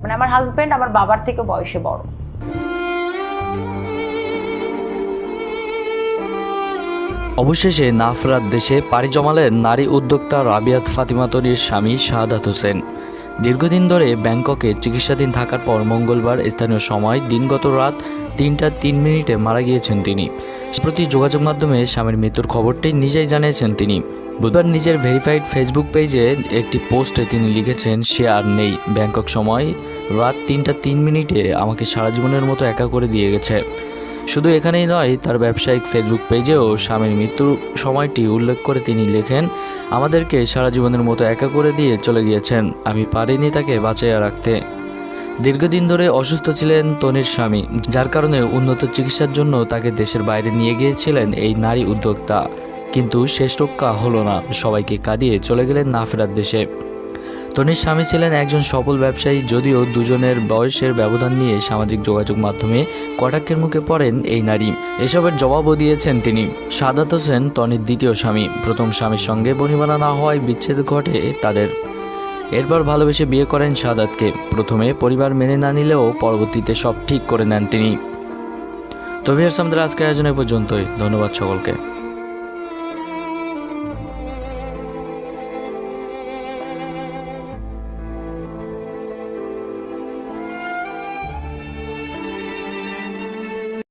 মানে আমার হাজবেন্ড আমার বাবার থেকে বয়সে বড়। অবশেষে নাফরাত দেশে পাড়ি জমালেন নারী উদ্যোক্তা রাবিয়াত ফাতিমা তরির স্বামী শাহাদাত হোসেন। দীর্ঘদিন ধরে ব্যাংককে চিকিৎসাধীন থাকার পর মঙ্গলবার স্থানীয় সময় দিনগত রাত তিনটা তিন মিনিটে মারা গিয়েছেন তিনি। প্রতি যোগাযোগ মাধ্যমে স্বামীর মৃত্যুর খবরটি নিজেই জানিয়েছেন তিনি। বুধবার নিজের ভেরিফাইড ফেসবুক পেজে একটি পোস্টে তিনি লিখেছেন, সে আর নেই। ব্যাংকক সময় রাত তিনটা তিন মিনিটে আমাকে সারা জীবনের মতো একা করে দিয়ে গেছে। শুধু এখানেই নয়, তার ব্যবসায়িক ফেসবুক পেজেও স্বামীর মৃত্যুর সময়টি উল্লেখ করে তিনি লেখেন, আমাদেরকে সারা জীবনের মতো একা করে দিয়ে চলে গিয়েছেন। আমি পারিনি তাকে বাঁচাইয়া রাখতে। দীর্ঘদিন ধরে অসুস্থ ছিলেন তনির স্বামী, যার কারণে উন্নত চিকিৎসার জন্য তাকে দেশের বাইরে নিয়ে গিয়েছিলেন এই নারী উদ্যোক্তা। কিন্তু শেষ রক্ষা হলো না, সবাইকে কাঁদিয়ে চলে গেলেন না ফেরার দেশে। তনির স্বামী ছিলেন একজন সফল ব্যবসায়ী, যদিও দুজনের বয়সের ব্যবধান নিয়ে সামাজিক যোগাযোগ মাধ্যমে কটাক্ষের মুখে পড়েন এই নারী। এসবের জবাবও দিয়েছেন তিনি। সাদাত হোসেন, তনির দ্বিতীয় স্বামী। প্রথম স্বামীর সঙ্গে বনিবানা না হওয়ায় বিচ্ছেদ ঘটে তাদের। এরপর ভালোবেসে বিয়ে করেন সাদাতকে। প্রথমে পরিবার মেনে না নিলেও পরবর্তীতে সব ঠিক করে নেন তিনি। তবিয়ার সামদের আজকের আয়োজনে পর্যন্তই। ধন্যবাদ সকলকে।